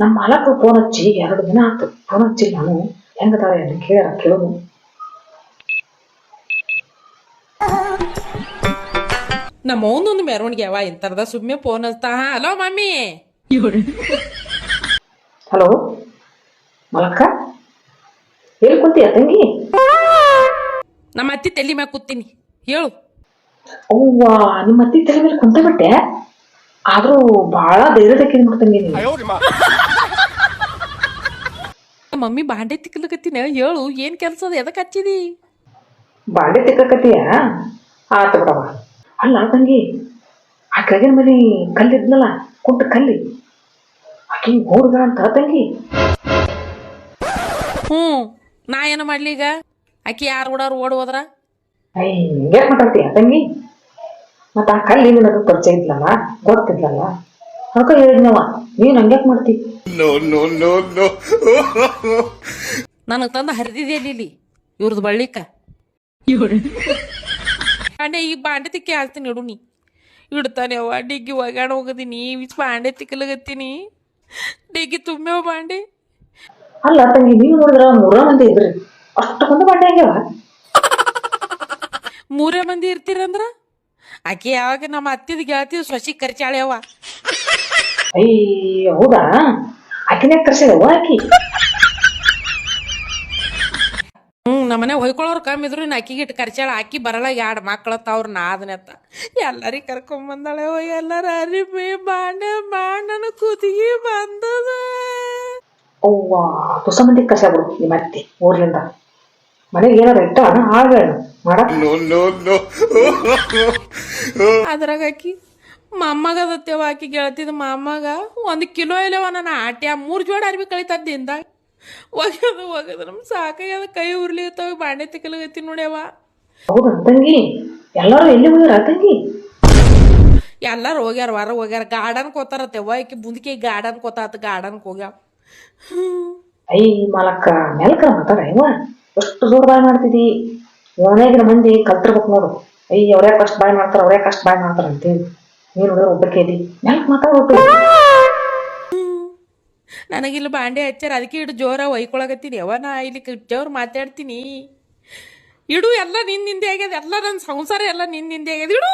ನಮ್ಮ ಮಾಲಕ್ರು ಫೋನ್ ಹಚ್ಚಿ ಎರಡು ದಿನ ಆಯ್ತು. ಫೋನ್ ಹಚ್ಚಿ ನಾನು ಹೆಂಗದಾಳೆ ಅಂತ ಕೇಳ ಕೇಳೋದು. ನಮ್ಮ ಅವನೊಂದು ಮೆರವಣಿಗೆ ಅವ ಇಂಥರದ ಸುಮ್ಮನೆ ಫೋನ್ ಹಚ್ತಾ ಹಲೋ ಮಮ್ಮಿ. ಹಲೋ ಮಲಕ್ಕ ಎಲ್ಲಿ ಕುಂತೀಯ ತಂಗಿ? ನಮ್ಮ ಅತ್ತಿ ತಲೆ ಮ್ಯಾಗ ಕೂತೀನಿ. ಹೇಳು. ಅವ್ವಾ ನಿಮ್ಮ ಅತ್ತಿ ತಲೆ ಮೇಲೆ ಕುಂತ ಬಿಟ್ಟೆ? ಆದ್ರೂ ಬಹಳ ಧೈರ್ಯ ನೋಡ್ತಂಗಿ ಮಮ್ಮಿ ಬಾಂಡೆ ತಿಕ್ಕಲಕತ್ತೀನಿ? ಹೇಳು ಏನ್ ಕೆಲಸ ಅದ? ಎದಕ್ಕೆ ಹಚ್ಚಿದಿ? ಬಾಂಡೆ ತಿಕ್ಕಕತ್ತೀಯ? ಆತ ಬಿಡವ ಅಲ್ಲ ತಂಗಿ ಆ ಕೆಳಗಿನ ಮನೆ ಕಲ್ಲಿದ್ನಲ್ಲ ಕುಂಟ ಕಲ್ಲಿ. ಆಕಿ ಓಡ್ಗಳ ಅಂತ ತಂಗಿ. ಹ್ಞೂ ನಾ ಏನು ಮಾಡ್ಲಿ ಈಗ? ಆಕಿ ಯಾರು ಓಡಾರು ಓಡ್ ಹೋದ್ರ? ಐ ಹಿಂಗೆ ಮಾತಾಡ್ತೀಯ ತಂಗಿ? ಮತ್ತ ಆ ಕಲ್ಲಿ ನಿನಗೆ ಪರಿಚಯ ಇದ್ಲಲ್ಲ ಗೊತ್ತಿದ್ಲಲ್ಲ? ಅದಕ್ಕೆ ಹೇಳಿದ್ನವ ನೀನ್ ಹಂಗ್ಯಾಕ್ ಮಾಡ್ತಿ? ನನಗೆ ತಂದು ಹರಿದಿದೆ ಇಲ್ಲಿ ಇವ್ರದ್ದು ಬಳ್ಳಿಕ. ಬಾಂಡೆ ಈ ಬಾಂಡೆ ತಿಕ್ಕಿ ಹಾಕ್ತೀನಿ ಇಡು ನೀ. ಇಡ್ತಾನೆ ಅವ ಡಿಗ್ಗಿ ಒಗಾಣ ಹೋಗದೀನಿ ಬಾಂಡೆ ತಿಕ್ಕಲಗತ್ತೀನಿ. ಡಿಗ್ಗಿ ತುಂಬ್ಯಾವ ಬಾಂಡೆ ಅಲ್ಲ ತಂಗಿ ನೀವು ನೋಡಿದ್ರ ಮೂರ ಮಂದಿ ಇದ್ರಿ. ಅಷ್ಟೊಂದು ಬಾಂಡೆ ಆಗ್ಯಾವ? ಮೂರೇ ಮಂದಿ ಇರ್ತೀರಂದ್ರ? ಆಕೆ ಯಾವಾಗ ನಮ್ಮ ಅತ್ತಿದ ಗೆಳತಿ ಸೊಸಿ ಕರ್ಚಾಳ್ಯವ ಐ ಹೌದಾ? ಆಕಿನ್ಯಾಗ ಕರ್ಸಿದವ ಆಕಿ? ಹ್ಮ್ ನಮ್ಮನೆ ಹೊಯ್ಕೊಳ್ಳೋರು ಕಮ್ಮಿ ಇದ್ರು ಇನ್ನು ಅಕ್ಕಿಗೆ ಇಟ್ಟು ಕರ್ಚಾಳ. ಅಕ್ಕಿ ಬರಲ್ಲ ಎರಡು ಮಕ್ಕಳತ್ತ ಅವ್ರ ನಾದನೆತ್ತ ಎಲ್ಲರಿಗೆ ಕರ್ಕೊಂಬಂದಾಳೆ ಓ ಎಲ್ಲರ ಅರಿಬಿ ಬಾಂಡೆ ಬಾಂಡನ ಕುದಿಗೆ ಬಂದದ. ಅವ್ವ ಹೊಸ ಮಂದಿ ಕಸ ಬಿಡು ನಿಮ್ಮ ಅತ್ತಿ ಊರ್ಲಿಂದ. ಮನೆಗೆ ಏನಾರ ಇಟ್ಟ ಮಾಡಕ್ ಅದ್ರಾಗ ಆಕಿ ಅದತ್ತೇವ ಆಕಿ ಗೆಳತಿದ ಮಾಮಗ ಒಂದು ಕಿಲೋ ಇಲ್ಲವ ನನ್ನ ಆಟ್ಯ ಮೂರು ಜೋಡಿ ಅರ್ಬಿ ಕಳಿತದ ದಿನದಾಗ ಒಗದ ಒಗದ ನಮ್ ಸಾಕಾಗ್ಯದ ಕೈ ಉರ್ಲಿ ಇರ್ತಾವ ಬಾಂಡೆ ತಿಕ್ಕಲಗತ್ತಿ ನೋಡ್ಯವ ಹೌದಾ ತಂಗಿ ಎಲ್ಲಾರು ಎಲ್ಲಿ ಹೋಗ್ಯಾರ ತಂಗಿ ಎಲ್ಲಾರು ಹೋಗ್ಯಾರ ವಾರ ಹೋಗ್ಯಾರ ಗಾರ್ಡನ್ ಕೋತಾರತ್ತೆವ್ವ ಆಕಿ ಬುಂದಿಕೆ ಗಾರ್ಡನ್ ಕೋತಾತ ಗಾರ್ಡನ್ ಹೋಗ್ಯಾವ. ಐ ಮಾಲಕ್ಕ ಮೆಲ್ಕರ ಮಾತಾಡ ಇವ ಎಷ್ಟು ಜೋರ್ ಬಾಯ್ ಮಾಡ್ತಿದಿ? ಓಣ್ಯಾಗಿನ ಮಂದಿ ಕಲ್ತಿರ್ಬೇಕು ನೋಡು. ಅಯ್ಯ ಅವ್ರ್ಯಾ ಕಷ್ಟ ಬಾಯ್ ಮಾಡ್ತಾರ ಅವ್ರ್ಯಾ ಕಷ್ಟ ಬಾಯ್ ಮಾಡ್ತಾರ ಅಂತೇಳಿ. ನೀನು ನೋಡಿದ್ರೆ ಒಬ್ಬಕ್ಕೆ ಇದ್ದಿ ಯಾಕೆ ಮಾತಾಡ್ಬೇಕು ನನಗಿಲ್ಲ ಬಾಂಡೆ ಹಚ್ಚಾರ ಅದಕ್ಕೆ ಇಡು ಜೋರ ಒಯ್ಕೊಳಗತ್ತೀನಿ ಯಾವ ನಾ ಇಲ್ಲಿ ಜೋರ್ ಮಾತಾಡ್ತೀನಿ. ಇಡು ಎಲ್ಲ ನಿನ್ನಿಂದೆ ಆಗ್ಯದ ಎಲ್ಲ ನನ್ನ ಸಂಸಾರ ಎಲ್ಲ ನಿನ್ನಿಂದೆ ಆಗ್ಯದ. ಇಡು.